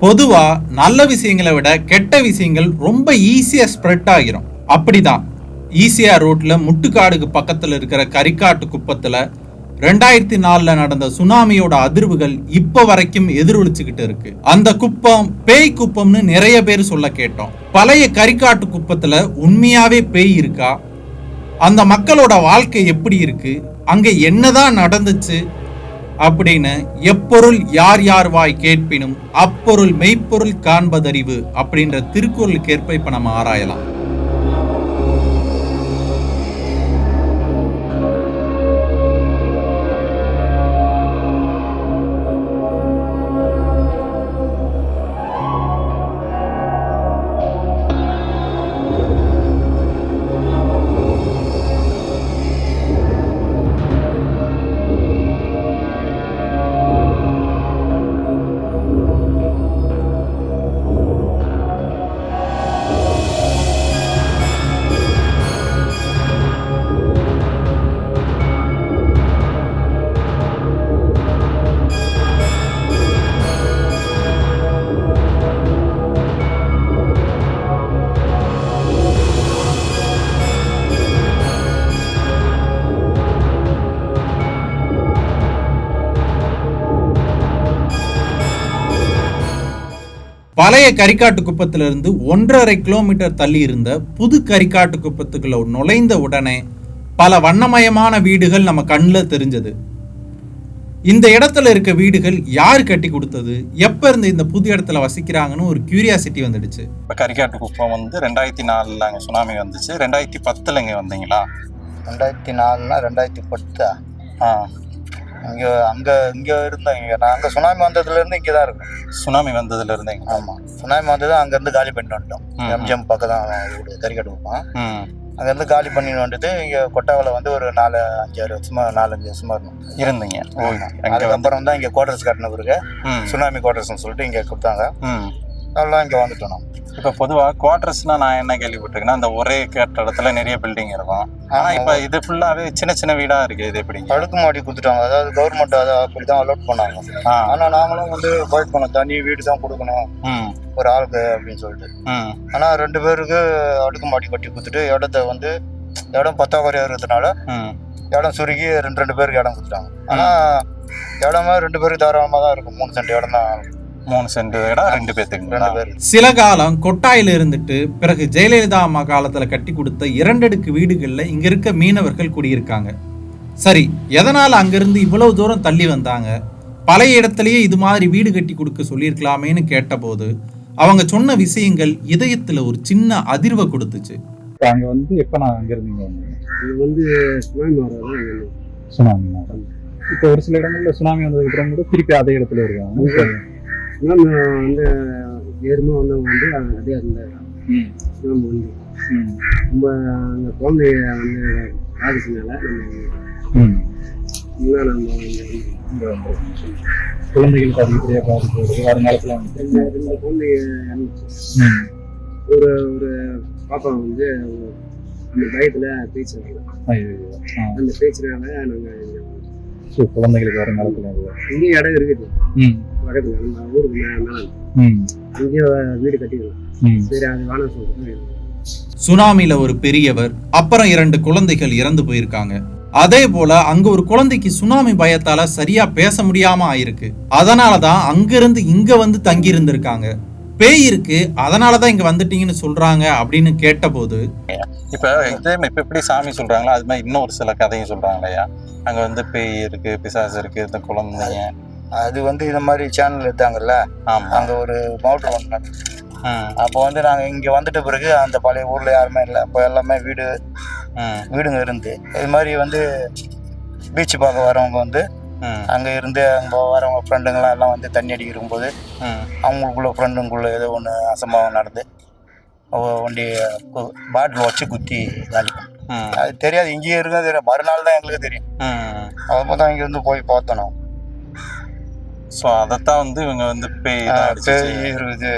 பொதுவாக நல்ல விஷயங்களை விட கெட்ட விஷயங்கள் ரொம்ப ஈஸியாக ஸ்ப்ரெட் ஆகிரும். அப்படிதான். ஈஸியாக ரோட்டில் முட்டுக்காடுக்கு பக்கத்தில் இருக்கிற கரிக்காட்டு குப்பத்தில் ரெண்டாயிரத்தி நாலில் நடந்த சுனாமியோட அதிர்வுகள் இப்போ வரைக்கும் எதிரொலிச்சுக்கிட்டு இருக்கு. அந்த குப்பம் பேய் குப்பம்னு நிறைய பேர் சொல்ல கேட்டோம். பழைய கரிக்காட்டு குப்பத்தில் உண்மையாகவே பேய் இருக்கா? அந்த மக்களோட வாழ்க்கை எப்படி இருக்கு? அங்கே என்னதான் நடந்துச்சு? அப்படின்னு எப்பொருள் யார் யார் வாய் கேட்பினும் அப்பொருள் மெய்ப்பொருள் காண்பதறிவு அப்படின்ற திருக்குறளுக்கு ஏற்ப இப்ப நம்ம ஆராயலாம். பழைய கரிக்காட்டு குப்பத்திலிருந்து ஒன்றரை கிலோமீட்டர் தள்ளி இருந்த புது கரிக்காட்டு குப்பத்துக்குள்ள நுழைந்த உடனே பல வண்ணமயமான வீடுகள் நம்ம கண்ணில் தெரிஞ்சது. இந்த இடத்துல இருக்க வீடுகள் யார் கட்டி கொடுத்தது? எப்ப இருந்து இந்த புது இடத்துல வசிக்கிறாங்கன்னு ஒரு கியூரியாசிட்டி வந்துடுச்சு. இப்போ கரிக்காட்டு குப்பம் வந்து ரெண்டாயிரத்தி நாலில் அங்கே சுனாமி வந்துச்சு. ரெண்டாயிரத்தி பத்தில் இங்கே வந்தீங்களா? ரெண்டாயிரத்தி நாலுனா ரெண்டாயிரத்தி பத்தா? ஆ. இங்கே அங்கே இங்கே இருந்தோம் இங்கே. நாங்கள் சுனாமி வந்ததுலேருந்து இங்கே தான் இருக்கோம் சுனாமி வந்ததுல இருந்தீங்க ஆமாம் சுனாமி வந்தது அங்கேருந்து காலி பண்ணிட்டு வந்துட்டோம். எம்ஜிஎம் பக்கம் தான் வீடு கறிக்கட்டு வைப்போம் ம் அங்கேருந்து காலி பண்ணிட்டு வந்துட்டு இங்கே கொட்டாவில் வந்து ஒரு நாலு அஞ்சாறு வருஷமா நாலஞ்சு வருஷமா இருந்தோம். இருந்தீங்க. அதுக்கப்புறம் தான் இங்கே குவார்டர்ஸ் கட்டின பிறகு சுனாமி குவார்டர்ஸ்னு சொல்லிட்டு இங்கே கொடுத்தாங்க. அதெல்லாம் இங்கே வந்துட்டோம் நம்ம. இப்போ பொதுவாக குவார்டர்ஸ்னா நான் என்ன கேள்விப்பட்டிருக்கேன்னா அந்த ஒரே கட்டடத்துல நிறைய பில்டிங் இருக்கும். ஆனால் இப்போ இது ஃபுல்லாகவே சின்ன சின்ன வீடாக இருக்கு இது எப்படிங்க? அடுக்குமாடி கொடுத்துட்டாங்க. அதாவது கவர்மெண்ட் அதை அப்படி தான் அலோட் பண்ணாங்க ஆனால் நாங்களும் வந்து ஃபைட் பண்ணோம். தனி வீடு தான் கொடுக்கணும். ஒரு ஆளுக்கு அப்படின்னு சொல்லிட்டு. ஆனால் ரெண்டு பேருக்கு அடுக்குமாடி கட்டி கொடுத்துட்டு இடத்த வந்து இடம் பத்தாக்குறையாக இருக்கிறதுனால இடம் சுருக்கி ரெண்டு ரெண்டு பேருக்கு இடம் கொடுத்துட்டாங்க. ஆனால் இடமா ரெண்டு பேருக்கு தாராளமாக தான் இருக்கும். மூணு சென்ட் இடம் தான். மூணு சென்ட் இடம் ரெண்டு பேருக்கு சில காலம் கொட்டாயில இருந்துட்டு பிறகு ஜெயலலிதா அம்மா காலத்துல கட்டி கொடுத்த இரண்டடுக்கு வீடுகள்ல இங்க இருக்க மீனவர்கள் குடியிருக்காங்க. சரி எதனால அங்கிருந்து இவ்வளவு தூரம் தள்ளி வந்தாங்க? பழைய இடத்துலயே இது மாதிரி வீடு கட்டி கொடுக்க சொல்லியிருக்கலாமேன்னு கேட்டபோது அவங்க சொன்ன விஷயங்கள் இதயத்துல ஒரு சின்ன அதிர்வை கொடுத்துச்சு. அங்க வந்து எப்ப நான் அங்க இருந்தீங்க? இது வந்து சுனாமி வரதான் சுனாமி. இப்போ ஒரு சில இடங்கள்ல சுனாமி வந்ததுக்கு அப்புறம் கூட திருப்பி அதே இடத்துல இருக்காங்க. சுனாமி வந்து ஏறுமா வந்தவங்க வந்து அதே அந்த சுனாமி வந்து. நம்ம அந்த குழந்தைய வந்து பாதிச்சனால நம்ம. இன்னும் நம்ம குழந்தைகளுக்கு அதிகப்படியா பாதிப்பு வருங்காலத்துல வந்து ரெண்டு ம். ஒரு ஒரு பாப்பா வந்து அந்த பயத்துல பேச்சு. அந்த பேச்சுனால நாங்க இங்க வந்தோம். சரி, குழந்தைகளுக்கு வருங்காலத்துல. இங்கேயும் இடம் இருக்குது. பக்கத்துல நம்ம ஊருக்கு. இங்கே வீடு கட்டிக்கலாம் ம். சரி அது வேணாம் சொல்லிட்டு சுனாமில ஒரு பெரியவர் அப்புறம் இரண்டு குழந்தைகள் இறந்து போயிருக்காங்க. அதே போல அங்க ஒரு குழந்தைக்கு சுனாமி பயத்தால சரியா பேச முடியாம ஆயிருக்கு. அதனாலதான் அங்கிருந்து இங்க வந்து தங்கி இருந்திருக்காங்க பேய் இருக்கு அதனாலதான் இங்க வந்துட்டீங்கன்னு சொல்றாங்க அப்படின்னு கேட்டபோது இப்போ இதே மாதிரி இப்போ எப்படி சாமி சொல்றாங்களோ அது மாதிரி இன்னொரு சில கதையும் சொல்றாங்க இல்லையா? அங்கே வந்து பேய் இருக்கு பிசாசு இருக்கு இந்த குழந்தைங்க அது வந்து இந்த மாதிரி சேனல் எடுத்தாங்கல்ல? அங்கே ஒரு மவுட்ரு ஒன்று ம். அப்போ வந்து நாங்கள் இங்கே வந்துட்ட பிறகு அந்த பழைய ஊரில் யாருமே இல்லை. இப்போ எல்லாமே வீடு வீடுங்க இருந்து. இது மாதிரி வந்து பீச் பார்க்க வரவங்க வந்து அங்கே இருந்து அங்கே வரவங்க ஃப்ரெண்டுங்களாம் எல்லாம் வந்து தண்ணி அடிக்கும் போது அவங்களுக்குள்ள ஃப்ரெண்டுங்குள்ள ஏதோ ஒன்று அசம்பாவம் நடந்து வண்டி பாட்டில் வச்சு குத்தி காலி பண்ணோம். ம். அது தெரியாது. இங்கேயே இருக்க தெரியும் மறுநாள் தான் எங்களுக்கு தெரியும். அப்போ தான் இங்கே வந்து போய் பார்த்தோம். ஸோ அதைத்தான் வந்து இவங்க வந்து பேய் பேய். இருக்குது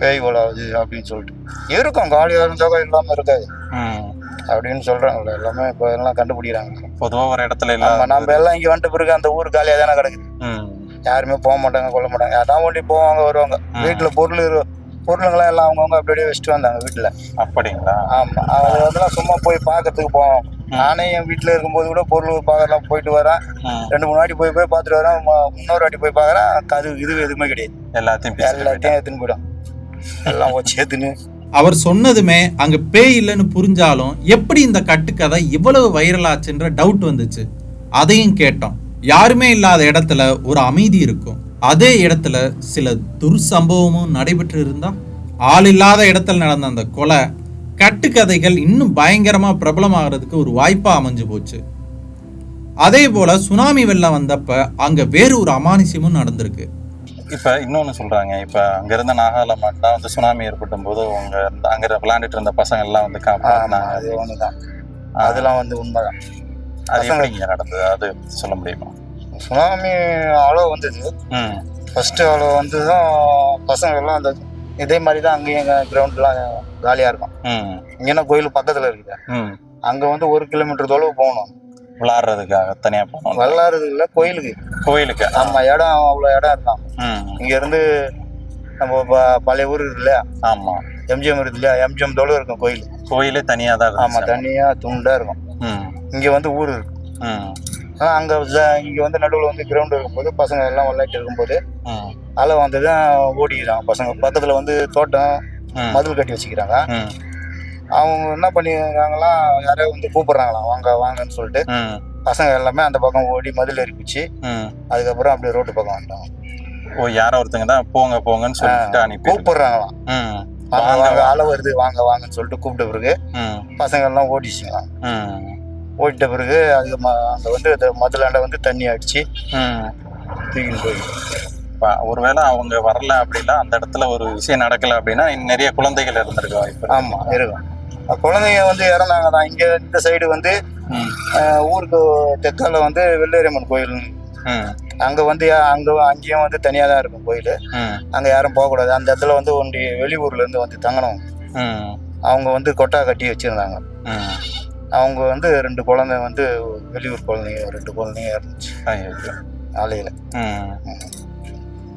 பேய் கொலாவுது அப்படின்னு சொல்லிட்டு. இருக்கும் காலியாக இருந்தாக்கா இல்லாமல் இருக்காது. அப்படின்னு சொல்கிறாங்கல்ல எல்லாமே இப்போ எல்லாம் கண்டுபிடிக்கிறாங்க. பொதுவா ஒரு இடத்துல ஆமா இல்லாம நம்ம எல்லாம் இங்கே வந்துட்ட பிறகு அந்த ஊர் காலியாக தானே கிடக்குது. யாருமே போக மாட்டாங்க கொள்ள மாட்டாங்க. அதான் ஒண்டி போவாங்க வருவாங்க. வீட்டில் பொருள் பொருளுங்களாம் எல்லாம் அவங்கவுங்க அப்படியே வச்சுட்டு வந்தாங்க வீட்டில். அப்படிங்களா? ஆமா அது அதெல்லாம் சும்மா போய் பார்க்கறதுக்கு போவோம். நானே என் வீட்டில் இருக்கும்போது கூட பொருள் பார்க்கலாம் போயிட்டு வரேன். ரெண்டு மூணு வாட்டி போய் போய் பார்த்துட்டு வரேன். இன்னொரு வாட்டி போய் பார்க்குறேன். அது இது எதுவுமே கிடையாது. எல்லாத்தையும். எல்லாத்தையும் எடுத்துன்னு போயிடும். எல்லாம் வச்சு எடுத்துன்னு. அவர் சொன்னதுமே அங்க பேய் இல்லைன்னு புரிஞ்சாலும் எப்படி இந்த கட்டுக்கதை இவ்வளவு வைரல் ஆச்சுன்ற டவுட் வந்துச்சு. அதையும் கேட்டோம். யாருமே இல்லாத இடத்துல ஒரு அமைதி இருக்கும். அதே இடத்துல சில துர்சம்பவமும் நடைபெற்று இருந்தா? ஆள் இல்லாத இடத்துல நடந்த அந்த கொலை கட்டுக்கதைகள் இன்னும் பயங்கரமா பிரபலமாகிறதுக்கு ஒரு வாய்ப்பா அமைஞ்சு போச்சு. அதே போல சுனாமி வெள்ளம் வந்தப்ப அங்க வேறு ஒரு அமானுஷ்யமும் நடந்திருக்கு. இப்ப இன்னொன்னு சொல்றாங்க. இப்ப அங்க இருந்த நாகாலாமான் தான் வந்து சுனாமி ஏற்பட்டும் போது அவங்க இருந்த- அங்க விளையாண்டுட்டு இருந்த பசங்க எல்லாம் வந்து ஆமா காப்பாத்தினாங்க அது ஒண்ணுதான். அதெல்லாம் வந்து உண்மைதான். அது பசங்க- எப்படி இங்க நடந்தது? அது சொல்ல முடியுமா? சுனாமி அவ்வளோ வந்தது. ஃபர்ஸ்ட் அவ்வளோ வந்து தான் பசங்க எல்லாம் அந்த இதே மாதிரி தான் அங்கேயும் எங்கள் கிரவுண்ட்லாம் காலியாக இருக்கும். இங்கன்னா கோயில் பக்கத்தில் இருக்குது அங்கே வந்து ஒரு கிலோமீட்டர் தொலைவு போகணும். விளாடுறதுக்காக தனியா போனோம் வரலாறு இல்லை கோயிலுக்கு. கோயிலுக்கு. நம்ம இடம் அவ்வளோ இடம் இருக்கான் இங்கேருந்து நம்ம ப- பழைய ஊர் இருக்கு இல்லையா? ஆமா. எம்ஜிஎம் இருக்கு இல்லையா? எம்ஜிஎம் தொலைவு இருக்கும் கோயில். கோயிலே தனியா தான் ஆமாம் இருந்துச்சு தனியாக துண்டாக இருக்கும். இங்கே வந்து ஊர் இருக்கு. அங்கே இங்கே வந்து நடுவில் வந்து கிரவுண்ட் இருக்கும்போது பசங்க எல்லாம் விளையாட்டு இருக்கும்போது அலை வந்து தான் ஓடிக்கிறாங்க பசங்க. பக்கத்தில் வந்து தோட்டம் மதில் கட்டி வச்சுக்கிறாங்க. அவங்க என்ன பண்ணிருக்காங்களாம் யாரையோ வந்து கூப்பிடுறாங்களாம். வாங்க வாங்கன்னு சொல்லிட்டு பசங்க எல்லாமே அந்த பக்கம் ஓடி மதில் எரிப்பிச்சு அதுக்கப்புறம் அப்படியே ரோட்டு பக்கம் வந்துட்டாங்க. ஓ யாரோ ஒருத்தங்க தான் போங்க போங்கன்னு சொல்லிட்டு அனுப்பி கூப்பிடுறாங்களாம். வாங்க வாங்க, அலை வருது வாங்க வாங்கன்னு சொல்லிட்டு கூப்பிட்ட பிறகு பசங்க எல்லாம் ஓடிச்சுங்களாம் ம் ஓடிட்ட பிறகு அது அங்க வந்து அந்த மதிலாண்ட வந்து தண்ணி அடிச்சு தூக்கிட்டு போய் இப்ப ஒருவேளை அவங்க வரல அப்படின்னா அந்த இடத்துல ஒரு விஷயம் நடக்கல அப்படின்னா நிறைய குழந்தைகள் இருந்திருக்க வாய்ப்பு. ஆமா இருக்கும். குழந்தைங்க வந்து இறந்தாங்க தான். இங்க இந்த சைடு வந்து ஊருக்கு தெற்கால வந்து வெள்ளேரியம்மன் கோயில். அங்க வந்து அங்க அங்கேயும் வந்து தனியா தான் இருக்கும் கோயில். அங்க யாரும் போகக்கூடாது. அந்த இடத்துல வந்து ஒண்டி வெளியூர்ல இருந்து வந்து தங்கணும். அவங்க வந்து கொட்டா கட்டி வச்சிருந்தாங்க. அவங்க வந்து ரெண்டு குழந்தை வந்து வெளியூர் குழந்தைங்க ரெண்டு குழந்தைங்க இருந்துச்சு. ம்.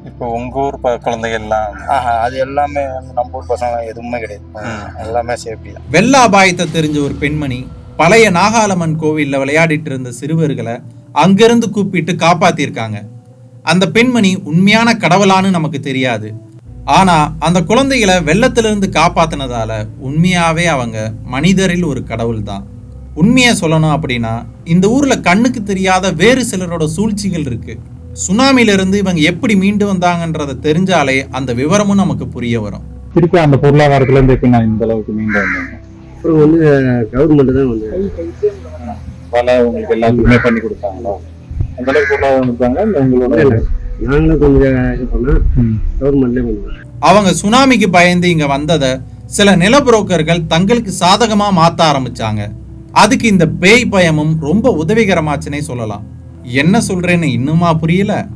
இப்போ உங்க ஊர் ப- குழந்தைகள்லாம்? ஆஹா அது எல்லாமே வந்து நம்ம ஊர் பசங்க எதுவுமே கிடையாது. எல்லாமே சேஃப்டி தான். வெள்ள அபாயத்தை தெரிஞ்ச ஒரு பெண்மணி பழைய நாகாலம்மன் கோவில்ல விளையாடிட்டு இருந்த சிறுவர்களை அங்கிருந்து கூப்பிட்டு காப்பாத்திருக்காங்க. அந்த பெண்மணி உண்மையான கடவுளான்னு நமக்கு தெரியாது. ஆனா அந்த குழந்தைகளை வெள்ளத்திலிருந்து காப்பாத்தினதால உண்மையாவே அவங்க மனிதரில் ஒரு கடவுள் தான் உண்மையை சொல்லணும் அப்படின்னா இந்த ஊர்ல கண்ணுக்கு தெரியாத வேறு சிலரோட சூழ்ச்சிகள் இருக்கு. சுனாமில இருந்து இவங்க எப்படி மீண்டு வந்தாங்கன்றத தெரிஞ்சாலே அந்த விவரமும் நமக்கு புரிய வரும். திருப்பி அந்த பொருளாதாரத்துல இருந்து எப்படி நான் இந்த அளவுக்கு மீண்டு வந்தேன் அப்புறம் வந்து கவர்மெண்ட் தான் வந்து. பல உங்களுக்கு எல்லாத்துக்குமே பண்ணி கொடுத்தாங்களா? அந்த அளவுக்கு பொருளாதாரம் உங்களோட நாங்களும் கொஞ்சம் பண்ணோம். கவர்மெண்ட்லேயே பண்ணுவோம் அவங்க சுனாமிக்கு பயந்து இங்க வந்ததை சில நில புரோக்கர்கள் தங்களுக்கு சாதகமா மாத்த ஆரம்பிச்சாங்க. அதுக்கு இந்த பேய் பயமும் ரொம்ப உதவிகரமாச்சுன்னே சொல்லலாம். என்ன சொல்றேன்னு இன்னுமா புரியல?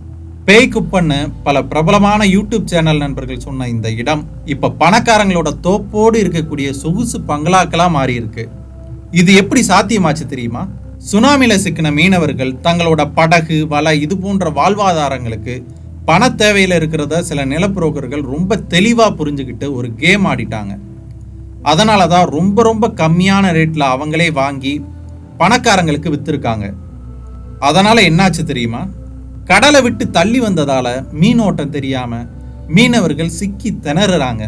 பேய் குப்பன்னு பல பிரபலமான யூடியூப் சேனல் நண்பர்கள் சொன்ன இந்த இடம் இப்ப பணக்காரங்களோட தோப்போடு இருக்கக்கூடிய சொகுசு பங்களாக்களா மாறி இருக்கு இது எப்படி சாத்தியமாச்சு தெரியுமா? சுனாமில சிக்கின மீனவர்கள் தங்களோட படகு வலை இது போன்ற வாழ்வாதாரங்களுக்கு பண தேவையில இருக்கிறத சில நிலப்புரோக்கர்கள் ரொம்ப தெளிவா புரிஞ்சுக்கிட்டு ஒரு கேம் ஆடிட்டாங்க. அதனால தான் ரொம்ப ரொம்ப கம்மியான ரேட்ல அவங்களே வாங்கி பணக்காரங்களுக்கு வித்திருக்காங்க. அதனால என்னாச்சு தெரியுமா? கடலை விட்டு தள்ளி வந்ததால மீனோட்டம் தெரியாம மீனவர்கள் சிக்கி திணறுறாங்க.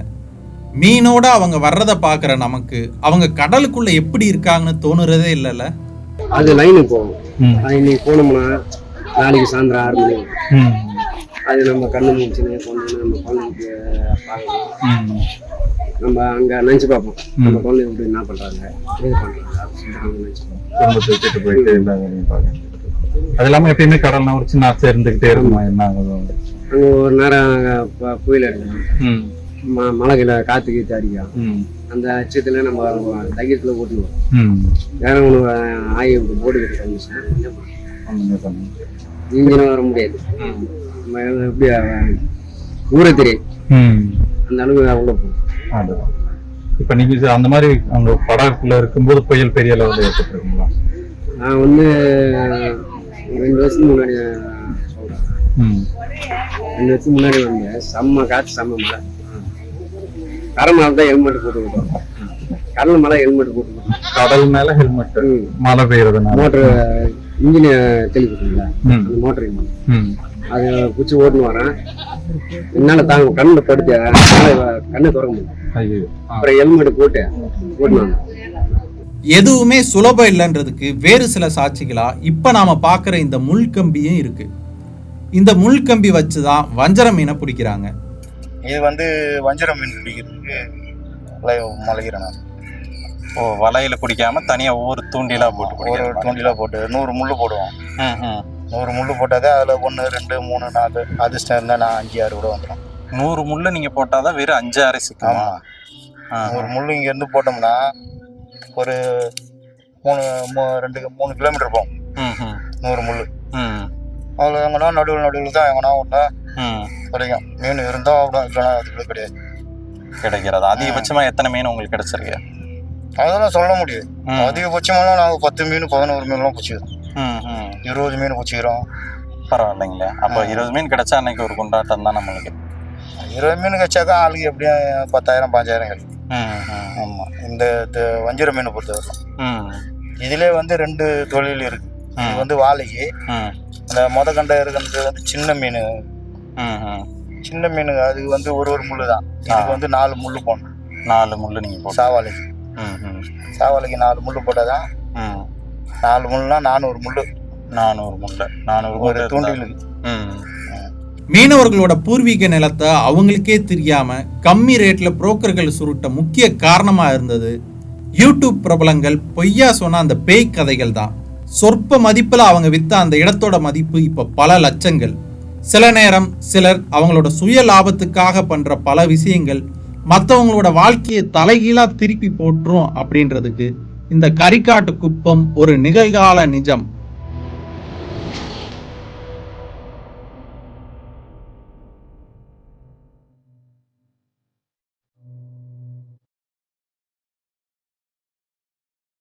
மீனோட அவங்க வர்றதை பார்க்குற நமக்கு அவங்க கடலுக்குள்ள எப்படி இருக்காங்கன்னு தோணுறதே இல்லைல்ல? அது லைனுக்கு போகும் இன்னைக்கு போனோம்னா நாளைக்கு சாயந்தரம் ஆறு மணி. அது நம்ம கண்ணு கொண்டு நம்ம குழந்தைக்கு. நம்ம அங்கே நினச்சி பார்ப்போம். நம்ம குழந்தை இப்படி என்ன பண்ணுறாங்க ஏது பண்ணுறாங்க அப்படின்னு நினச்சிப்போம் குடும்பத்தை விட்டுட்டு போயிட்டு எல்லா வேலையும் பார்க்க அது இல்லாம எப்பயுமே கடல்னா ஒரு சின்ன ஆசை இருந்துகிட்டே இருக்குமா. என்ன ஆகுது. அங்கே ஒரு நேரம் புயல் அடிக்கும் ம். ம மழை கீழே காற்று கீத்து அடிக்கும் அந்த அச்சத்தில் நம்ம தைரியத்தில் ஓட்டுவோம் வேற ஒன்று ஒண்ணுமே பண்ண முடியாது. இன்ஜினும் வர முடியாது. நம்ம எப்படி ஊரே தெரியும் அந்த அளவுக்கு உள்ள போகும். அதுதான் இப்ப நீங்க இது அந்த மாதிரி அங்க படகுல இருக்கும்போது புயல் பெரிய அளவுல ஏற்பட்டிருக்குங்களா? நான் வந்து ரெண்டு வருஷத்துக்கு முன்னாடி ரெண்டு வருஷம் முன்னாடி வந்தேன். செம்ம காற்று செம்ம மழை. கரை மழை தான் ஹெல்மெட் போட்டுக்கிட்டோம் கடல் மழை ஹெல்மெட் போட்டுக்கிட்டோம் கடல் மேல ஹெல்மெட் மழை பெய்யறதுனால. மோட்ரு இன்ஜின் தெளிவுக்குங்களா ம். அந்த மோட்டர் ம். அது பிடிச்சி ஓட்டுன்னு வரேன். என்னால தாங்க கண்ணில் படுத்து கண்ணை திறக்க முடியும். அப்புறம் ஹெல்மெட் போட்டு ஓட்டுன்னு வந்தேன். எதுவுமே சுலபம் இல்லைன்றதுக்கு வேறு சில சாட்சிகளா இப்ப நாம பார்க்குற இந்த முள்கம்பியும் இருக்கு. இந்த முள்கம்பி வச்சு தான் வஞ்சர மீனை பிடிக்கிறாங்க. இது வந்து வஞ்சர மீன் பிடிக்கிறதுக்கு நான். ஓ வலையில பிடிக்காம தனியா ஒவ்வொரு தூண்டிலா போட்டு ஒரு பிடிக்கிறது தூண்டில போட்டு நூறு முள்ளு போடுவோம். நூறு முள்ளு போட்டாதே அதில் ஒன்று ரெண்டு மூணு நாலு அதிர்ஷ்டம் இருந்தால் நான் அஞ்சு ஆறு கூட வந்துடும் நூறு முள்ளு நீங்க போட்டாதான் வெறும் அஞ்சு அரை சிக்குமா ஆமாம் நூறு முள்ளு இங்கேருந்து போட்டோம்னா ஒரு மூணு மூ ரெண்டு மூணு கிலோமீட்டர் போகும். நூறு முள்ளு. ம், அதில் எங்கன்னா நடுவில் நடுவில் தான் எங்கன்னா ஒன்று. கிடைக்கும். மீன் இருந்தால் அவ்வளோ இல்லைன்னா அதுக்குள்ள கிடையாது. கிடைக்கிறது. அதிகபட்சமா எத்தனை மீன் உங்களுக்கு கிடைச்சிருக்கு? அதெல்லாம் சொல்ல முடியாது. அதிகபட்சமாக நாங்கள் பத்து மீன் பதினோரு மீன்லாம் ம். இருபது மீன் பிடிச்சிக்கிறோம் பரவாயில்லைங்களே அப்போ இருபது மீன் கிடைச்சா அன்னைக்கு ஒரு கொண்டாட்டம் தான் நம்மளுக்கு இருபது மீன் கச்சாக்கா ஆளுக்கு எப்படியும் பத்தாயிரம் பாஞ்சாயிரம் கிடைக்கும் ஆமாம் இந்த வஞ்சிர மீனை பொறுத்தவரைக்கும் ம், இதிலே வந்து ரெண்டு தொழில் இருக்கு இது வந்து வாழைக்கு அந்த மொத கண்டை இருக்கிறது வந்து சின்ன மீன். சின்ன மீன் அதுக்கு வந்து ஒரு ஒரு முள்ளு தான் இதுக்கு வந்து நாலு முள்ளு போடணும் நாலு முள்ளு நீங்க போட்டு சாவாழைக்கு ம், ம், சாவாழைக்கு நாலு முள்ளு போட்டால் தான். நாலு முள்ளுனா நானூறு முள்ளு. நானூறு முள்ளு. நானூறு ஒரு தூண்டிலுக்கு ம், மீனவர்களோட பூர்வீக நிலத்தை அவங்களுக்கே தெரியாம கம்மி ரேட்ல புரோக்கர்கள் சுருட்ட முக்கிய காரணமா இருந்தது யூடியூப் பிரபலங்கள் பொய்யா சொன்ன அந்த பேய் கதைகள் தான். சொற்ப மதிப்புல அவங்க வித்த அந்த இடத்தோட மதிப்பு இப்ப பல லட்சங்கள். சில நேரம் சிலர் அவங்களோட சுய லாபத்துக்காக பண்ற பல விஷயங்கள் மற்றவங்களோட வாழ்க்கையை தலைகீழா திருப்பி போட்டுரும் அப்படின்றதுக்கு இந்த கரிக்காட்டு குப்பம் ஒரு நிகழ்கால நிஜம்.